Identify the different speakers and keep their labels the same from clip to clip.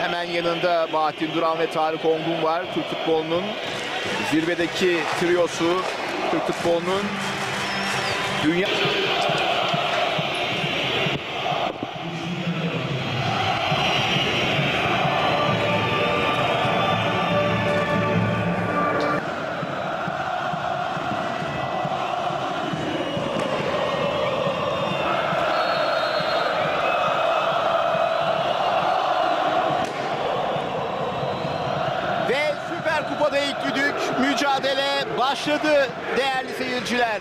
Speaker 1: Hemen yanında Bahattin Duran ve Tarık Ongun var. Türk futbolunun zirvedeki triosu, Türk futbolunun dünya... başladı değerli seyirciler.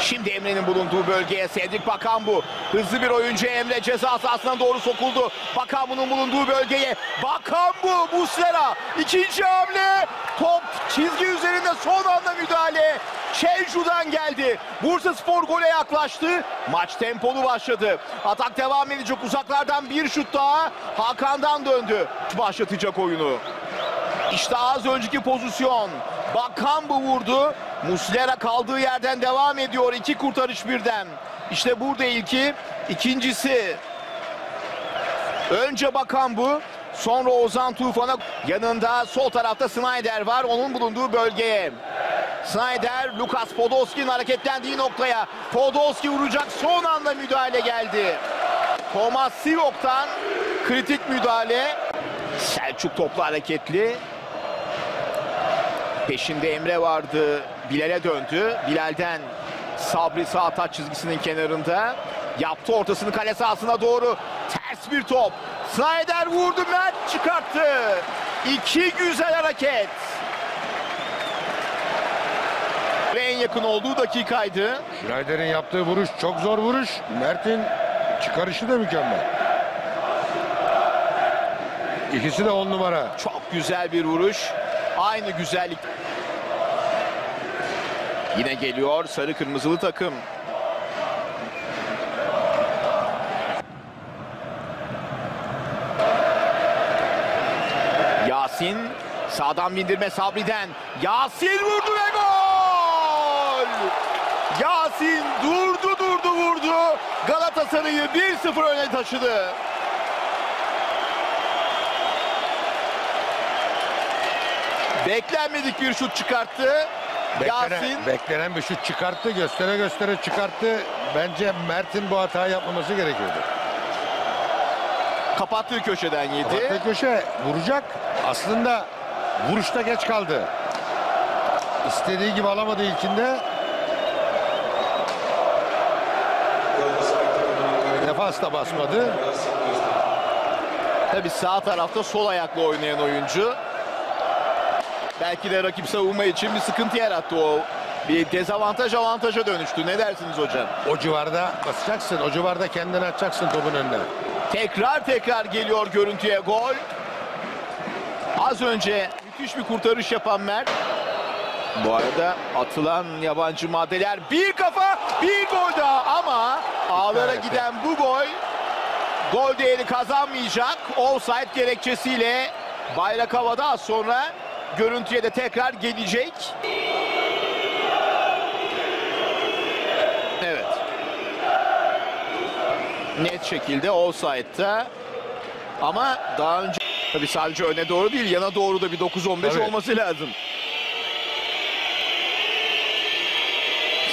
Speaker 1: Şimdi Emre'nin bulunduğu bölgeye Cedric Bakan bu. Hızlı bir oyuncu Emre ceza sahasına doğru sokuldu. Bakan bulunduğu bölgeye. Bakan bu. Muslera. İkinci hamle. Top çizgi üzerinde son anda müdahale. Şevcu'dan geldi. Bursa Spor gole yaklaştı. Maç tempolu başladı. Atak devam edecek. Uzaklardan bir şut daha. Hakan'dan döndü. Başlatacak oyunu. İşte az önceki pozisyon. Bakan bu vurdu. Muslera kaldığı yerden devam ediyor. İki kurtarış birden. İşte burada ilki. ikincisi. Önce Bakan bu. Sonra Ozan Tufan'a yanında sol tarafta Snyder var. Onun bulunduğu bölgeye. Snyder, Lukas Podolski'nin hareketlendiği noktaya. Podolski vuracak. Son anda müdahale geldi. Thomas Sivok'tan kritik müdahale. Selçuk toplu hareketli. Peşinde Emre vardı. Bilal'e döndü. Bilal'den Sabri sağ taç çizgisinin kenarında. Yaptı ortasını kale sahasına doğru. Ters bir top. Snyder vurdu. Mert çıkarttı. İki güzel hareket. Ve en yakın olduğu dakikaydı.
Speaker 2: Schneider'in yaptığı vuruş çok zor vuruş. Mert'in çıkarışı da mükemmel. İkisi de on numara.
Speaker 1: Çok güzel bir vuruş. Aynı güzellik. Yine geliyor sarı kırmızılı takım. Yasin sağdan bindirme Sabri'den. Yasin vurdu ve gol! Yasin durdu durdu vurdu. Galatasaray'ı 1-0 öne taşıdı. Beklenmedik bir şut çıkarttı. Yasin
Speaker 2: Beklenen, beklenen bir şut çıkarttı. Göstere göstere çıkarttı. Bence Mert'in bu hatayı yapmaması gerekiyordu.
Speaker 1: kapattığı köşeden yedi.
Speaker 2: Kapattığı köşe vuracak. Aslında vuruşta geç kaldı. İstediği gibi alamadı ilkinde. Defans da basmadı.
Speaker 1: Tabii sağ tarafta sol ayakla oynayan oyuncu. Belki de rakip savunma için bir sıkıntı yarattı o. Bir dezavantaj avantaja dönüştü. Ne dersiniz hocam?
Speaker 2: O civarda basacaksın. O civarda kendini atacaksın topun önüne.
Speaker 1: Tekrar tekrar geliyor görüntüye gol. Az önce müthiş bir kurtarış yapan Mert. Bu arada atılan yabancı maddeler bir kafa bir gol daha ama ağlara giden bu gol gol değeri kazanmayacak. Offside gerekçesiyle bayrak havada az sonra görüntüye de tekrar gelecek. Evet. Net şekilde offside'da ama daha önce tabii sadece öne doğru değil yana doğru da bir 9-15
Speaker 2: Tabii.
Speaker 1: olması lazım.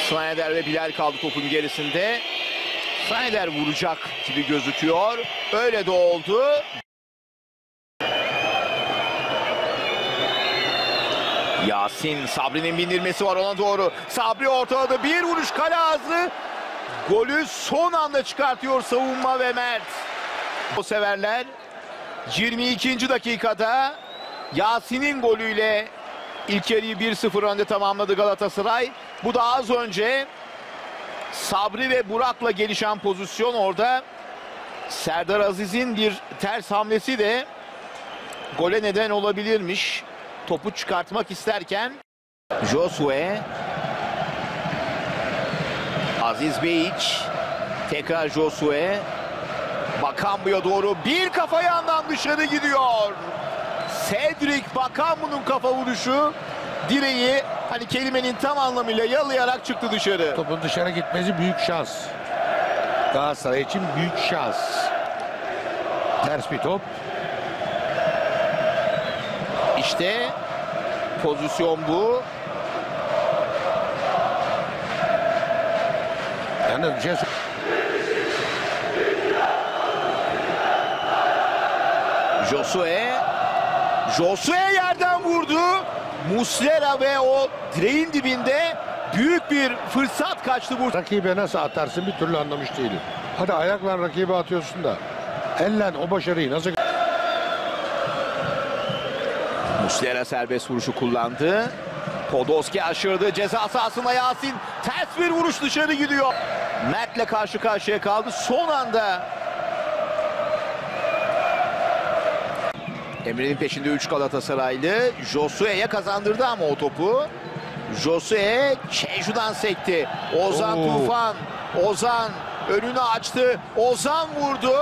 Speaker 1: Snyder ve Bilal kaldı topun gerisinde. Snyder vuracak gibi gözüküyor. Öyle de oldu. Yasin Sabri'nin bindirmesi var ona doğru. Sabri ortaladı. Bir vuruş kale ağzı. Golü son anda çıkartıyor savunma ve Mert. O severler 22. dakikada Yasin'in golüyle ilk yarıyı 1-0 önde tamamladı Galatasaray. Bu da az önce Sabri ve Burak'la gelişen pozisyon orada Serdar Aziz'in bir ters hamlesi de gole neden olabilirmiş. Topu çıkartmak isterken Josue Aziz Beyiç tekrar Josue Bakambu'ya doğru bir kafa yandan dışarı gidiyor. Cedric Bakambu'nun kafa vuruşu direği hani kelimenin tam anlamıyla yalayarak çıktı dışarı.
Speaker 2: Topun dışarı gitmesi büyük şans. Galatasaray için büyük şans. Ters bir top.
Speaker 1: İşte pozisyon bu.
Speaker 2: Yani Jesus
Speaker 1: Josue. Josue yerden vurdu. Muslera ve o direğin dibinde büyük bir fırsat kaçtı bu.
Speaker 2: rakibe nasıl atarsın bir türlü anlamış değilim. Hadi ayakla rakibe atıyorsun da. Ellen o başarıyı nasıl
Speaker 1: Muslera serbest vuruşu kullandı. Podolski aşırdı. Ceza sahasına Yasin. Ters bir vuruş dışarı gidiyor. Mert'le karşı karşıya kaldı. Son anda Emre'nin peşinde 3 Galatasaraylı. Josue'ye kazandırdı ama o topu. Josue Çeju'dan sekti. Ozan
Speaker 2: Oo.
Speaker 1: Tufan. Ozan önünü açtı. Ozan vurdu.